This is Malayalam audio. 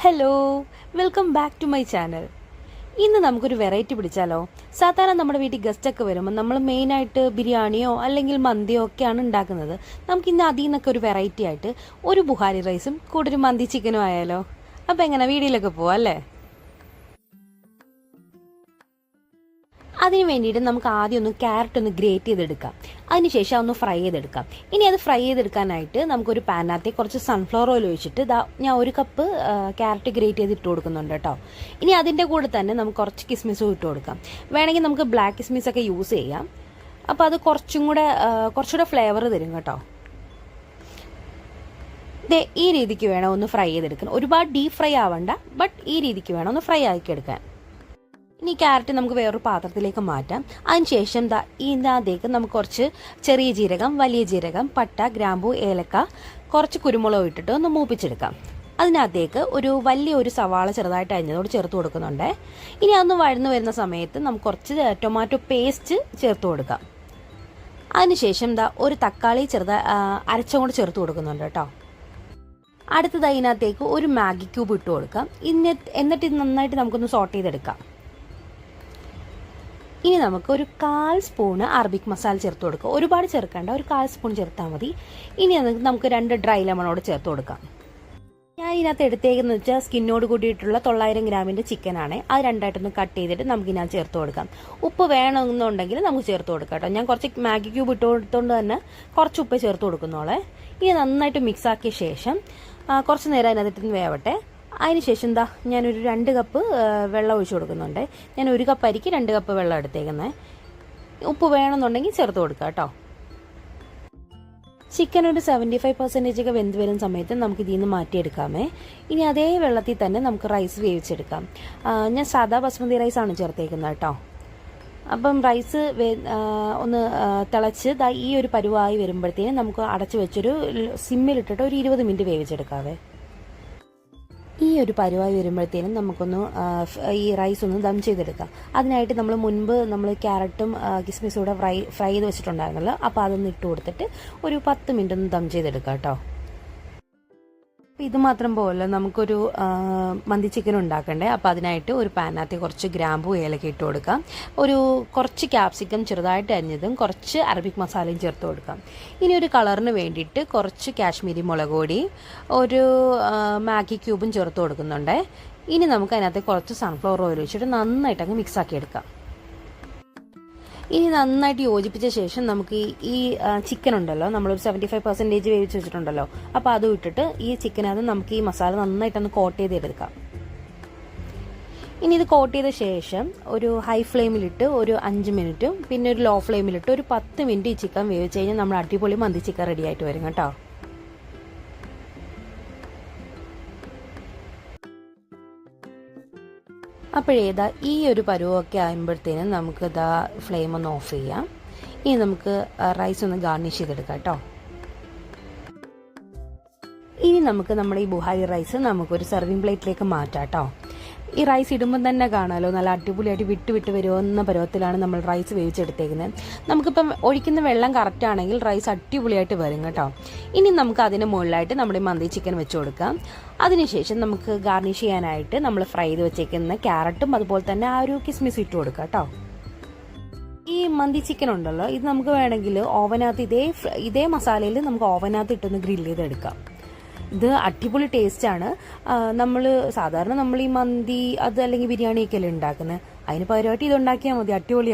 Hello welcome back to my channel ഇന്ന് നമുക്കൊരു വെറൈറ്റി പിടിച്ചാലോ? സാധാരണ നമ്മുടെ വീട്ടിൽ ഗസ്റ്റ് ഒക്കെ വരുമ്പോൾ നമ്മൾ മെയിനായിട്ട് ബിരിയാണിയോ അല്ലെങ്കിൽ മന്തിയോ ഒക്കെയാണ് ഉണ്ടാക്കുന്നത്. നമുക്ക് ഇന്ന് അതിൽ നിന്നൊക്കെ ഒരു വെറൈറ്റി ആയിട്ട് ഒരു ബുഹാരി റൈസും കൂടെ ഒരു മന്തി ചിക്കനും ആയാലോ? അപ്പോൾ എങ്ങനെ? വീഡിയോയിലൊക്കെ പോവാം അല്ലേ? അതിന് വേണ്ടിയിട്ട് നമുക്ക് ആദ്യം ഒന്ന് ക്യാരറ്റ് ഒന്ന് ഗ്രേറ്റ് ചെയ്തെടുക്കാം. അതിനുശേഷം ഒന്ന് ഫ്രൈ ചെയ്തെടുക്കാം. ഇനി അത് ഫ്രൈ ചെയ്തെടുക്കാനായിട്ട് നമുക്കൊരു പാനകത്തെ കുറച്ച് സൺഫ്ലവർ ഓയിൽ ഒഴിച്ചിട്ട് ഞാൻ ഒരു കപ്പ് ക്യാരറ്റ് ഗ്രേറ്റ് ചെയ്ത് ഇട്ട് കൊടുക്കുന്നുണ്ട് കേട്ടോ. ഇനി അതിന്റെ കൂടെ തന്നെ നമുക്ക് കുറച്ച് കിസ്മിസും ഇട്ട് കൊടുക്കാം. വേണമെങ്കിൽ നമുക്ക് ബ്ലാക്ക് കിസ്മിസ് ഒക്കെ യൂസ് ചെയ്യാം. അപ്പോൾ അത് കുറച്ചും കൂടെ കുറച്ചുകൂടെ ഫ്ലേവർ തരും കേട്ടോ. ഈ രീതിക്ക് വേണം ഒന്ന് ഫ്രൈ ചെയ്തെടുക്കാൻ. ഒരുപാട് ഡീപ് ഫ്രൈ ആവണ്ട ബട്ട് ഈ രീതിക്ക് വേണം ഒന്ന് ഫ്രൈ ആക്കി എടുക്കാൻ ഇനി ക്യാരറ്റ് നമുക്ക് വേറൊരു പാത്രത്തിലേക്ക് മാറ്റാം. അതിനുശേഷം ദാ ഇതിനകത്തേക്ക് നമുക്ക് കുറച്ച് ചെറിയ ജീരകം വലിയ ജീരകം പട്ട ഗ്രാമ്പു ഏലക്ക കുറച്ച് കുരുമുളക് ഇട്ടിട്ട് ഒന്ന് മൂപ്പിച്ചെടുക്കാം. അതിനകത്തേക്ക് ഒരു വലിയ ഒരു സവാള ചെറുതായിട്ട് അരിഞ്ഞതോട് ചേർത്ത് കൊടുക്കുന്നുണ്ട്. ഇനി അതൊന്ന് വഴന്നു വരുന്ന സമയത്ത് നമുക്ക് കുറച്ച് ടൊമാറ്റോ പേസ്റ്റ് ചേർത്ത് കൊടുക്കാം. അതിനുശേഷം ദാ ഒരു തക്കാളി ചെറുതായി അരച്ചം കൂടെ ചേർത്ത് കൊടുക്കുന്നുണ്ട് കേട്ടോ. അടുത്തത് അതിനകത്തേക്ക് ഒരു മാഗി ക്യൂബ് ഇട്ട് കൊടുക്കാം. ഇന്ന് എന്നിട്ട് ഇത് നന്നായിട്ട് നമുക്കൊന്ന് സോട്ട് ചെയ്തെടുക്കാം. ഇനി നമുക്ക് ഒരു കാൽ സ്പൂണ് അറബിക് മസാല ചേർത്ത് കൊടുക്കുക ഒരുപാട് ചേർക്കേണ്ട ഒരു കാൽ സ്പൂൺ ചേർത്താൽ മതി. ഇനി നമുക്ക് രണ്ട് ഡ്രൈ ലെമണോട് ചേർത്ത് കൊടുക്കാം. ഞാൻ ഇതിനകത്ത് എടുത്തേക്കെന്ന് വെച്ചാൽ സ്കിന്നോട് കൂടിയിട്ടുള്ള തൊള്ളായിരം ഗ്രാമിന്റെ ചിക്കനാണ് അത് രണ്ടായിട്ടൊന്ന് കട്ട് ചെയ്തിട്ട് നമുക്ക് ഇതിനകത്ത് ചേർത്ത് കൊടുക്കാം. ഉപ്പ് വേണമെന്നുണ്ടെങ്കിൽ നമുക്ക് ചേർത്ത് കൊടുക്കാം കേട്ടോ. ഞാൻ കുറച്ച് മാഗി ക്യൂബ് ഇട്ട് കൊടുത്തോണ്ട് തന്നെ കുറച്ച് ഉപ്പ് ചേർത്ത് കൊടുക്കുന്നോളെ ഇനി നന്നായിട്ട് മിക്സ് ആക്കിയ ശേഷം കുറച്ച് നേരം അതിനകത്തിട്ട് വേവട്ടെ. അതിനുശേഷം എന്താ ഞാനൊരു രണ്ട് കപ്പ് വെള്ളം ഒഴിച്ചു കൊടുക്കുന്നുണ്ട്. ഞാൻ ഒരു കപ്പ് അരിക്ക് രണ്ട് കപ്പ് വെള്ളം എടുത്തേക്കുന്നത് ഉപ്പ് വേണമെന്നുണ്ടെങ്കിൽ ചേർത്ത് കൊടുക്കാം കേട്ടോ. ചിക്കൻ ഒരു സെവന്റി ഫൈവ് പെർസെന്റേജ് ഒക്കെ വെന്ത് വരുന്ന സമയത്ത് നമുക്ക് ഇതിൽ നിന്ന് മാറ്റിയെടുക്കാമേ. ഇനി അതേ വെള്ളത്തിൽ തന്നെ നമുക്ക് റൈസ് വേവിച്ചെടുക്കാം. ഞാൻ സാദാ ബസ്മതി റൈസാണ് ചേർത്തേക്കുന്നത് കേട്ടോ. അപ്പം റൈസ് ഒന്ന് തിളച്ച് ഈ ഒരു പരുവായി വരുമ്പോഴത്തേനും നമുക്ക് അടച്ചു വെച്ചൊരു സിമ്മിലിട്ടിട്ട് ഒരു ഇരുപത് മിനിറ്റ് വേവിച്ചെടുക്കാവേ. ഒരു പരുവായി വരുമ്പോഴത്തേനും നമുക്കൊന്ന് ഈ റൈസ് ഒന്ന് ദം ചെയ്തെടുക്കാം. അതിനായിട്ട് നമ്മൾ മുൻപ് നമ്മൾ ക്യാരറ്റും കിസ്മിസും കൂടെ ഫ്രൈ ഫ്രൈ ചെയ്ത് വെച്ചിട്ടുണ്ടായിരുന്നല്ലോ. അപ്പോൾ അതൊന്ന് ഇട്ട് കൊടുത്തിട്ട് ഒരു പത്ത് മിനിറ്റ് ഒന്ന് ദം ചെയ്തെടുക്കാം കേട്ടോ. അപ്പോൾ ഇത് മാത്രം പോലെ നമുക്കൊരു മന്തി ചിക്കൻ ഉണ്ടാക്കണ്ടേ? അപ്പോൾ അതിനായിട്ട് ഒരു പാനകത്ത് കുറച്ച് ഗ്രാമ്പു ഏലക്ക ഇട്ട് കൊടുക്കാം. ഒരു കുറച്ച് ക്യാപ്സിക്കം ചെറുതായിട്ട് അരിഞ്ഞതും കുറച്ച് അറബിക് മസാലയും ചേർത്ത് കൊടുക്കാം. ഇനി ഒരു കളറിന് വേണ്ടിയിട്ട് കുറച്ച് കാശ്മീരി മുളക് പൊടി ഒരു മാഗി ക്യൂബും ചേർത്ത് കൊടുക്കുന്നുണ്ട്. ഇനി നമുക്ക് അതിനകത്ത് കുറച്ച് സൺഫ്ലവർ ഓയിൽ വെച്ചിട്ട് നന്നായിട്ട് അങ്ങ് മിക്സ് ആക്കി എടുക്കാം. ഇനി നന്നായിട്ട് യോജിപ്പിച്ച ശേഷം നമുക്ക് ഈ ചിക്കൻ ഉണ്ടല്ലോ നമ്മളൊരു സെവന്റി ഫൈവ് പെർസെന്റേജ് വേവിച്ച് വെച്ചിട്ടുണ്ടല്ലോ അപ്പോൾ അതും ഇട്ടിട്ട് ഈ ചിക്കനകത്ത് നമുക്ക് ഈ മസാല നന്നായിട്ടൊന്ന് കോട്ട് ചെയ്തെടുക്കാം. ഇനി ഇത് കോട്ട് ചെയ്ത ശേഷം ഒരു ഹൈ ഫ്ലെയിമിലിട്ട് ഒരു അഞ്ച് മിനിറ്റും പിന്നെ ഒരു ലോ ഫ്ലെയിമിലിട്ട് ഒരു പത്ത് മിനിറ്റ് ഈ ചിക്കൻ വേവിച്ച് കഴിഞ്ഞാൽ നമ്മൾ അടിപൊളി മന്തി ചിക്കൻ റെഡി ആയിട്ട് വരും കേട്ടോ. അപ്പോഴേതാ ഈ ഒരു പരുവമൊക്കെ ആകുമ്പോഴത്തേനും നമുക്ക് ഇതാ ഫ്ലെയിം ഒന്ന് ഓഫ് ചെയ്യാം. ഇനി നമുക്ക് റൈസ് ഒന്ന് ഗാർണിഷ് ചെയ്തെടുക്കാം കേട്ടോ. ഇനി നമുക്ക് നമ്മുടെ ഈ ബുഹാരി റൈസ് നമുക്കൊരു സെർവിങ് പ്ലേറ്റിലേക്ക് മാറ്റാം കേട്ടോ. ഈ റൈസ് ഇടുമ്പോൾ തന്നെ കാണാമല്ലോ നല്ല അടിപൊളിയായിട്ട് വിട്ട് വിട്ട് വരുന്ന പരുവത്തിലാണ് നമ്മൾ റൈസ് വേവിച്ചെടുത്തേക്കുന്നത് നമുക്കിപ്പം ഒഴിക്കുന്ന വെള്ളം കറക്റ്റ് ആണെങ്കിൽ റൈസ് അടിപൊളിയായിട്ട് വരും കേട്ടോ. ഇനി നമുക്ക് അതിന് മുകളിലായിട്ട് നമ്മുടെ മന്തി ചിക്കൻ വെച്ച് കൊടുക്കാം. അതിനുശേഷം നമുക്ക് ഗാർണിഷ് ചെയ്യാനായിട്ട് നമ്മൾ ഫ്രൈ ചെയ്ത് വെച്ചേക്കുന്ന ക്യാരറ്റും അതുപോലെ തന്നെ ആ ഒരു കിസ്മിസ് ഇട്ട് കൊടുക്കാം കേട്ടോ. ഈ മന്തി ചിക്കൻ ഉണ്ടല്ലോ ഇത് നമുക്ക് വേണമെങ്കിൽ ഓവനകത്ത് ഇതേ ഇതേ മസാലയിൽ നമുക്ക് ഓവനകത്ത് ഇട്ടൊന്ന് ഗ്രില്ല് ചെയ്തെടുക്കാം. ഇത് അടിപൊളി ടേസ്റ്റ് ആണ്. നമ്മൾ സാധാരണ നമ്മൾ ഈ മന്തി അത് അല്ലെങ്കിൽ ബിരിയാണിയൊക്കെ അല്ലേ ഉണ്ടാക്കുന്നത് അതിന് പകരമായിട്ട് ഇത് ഉണ്ടാക്കിയാൽ മതി. അടിപൊളിയാണ്.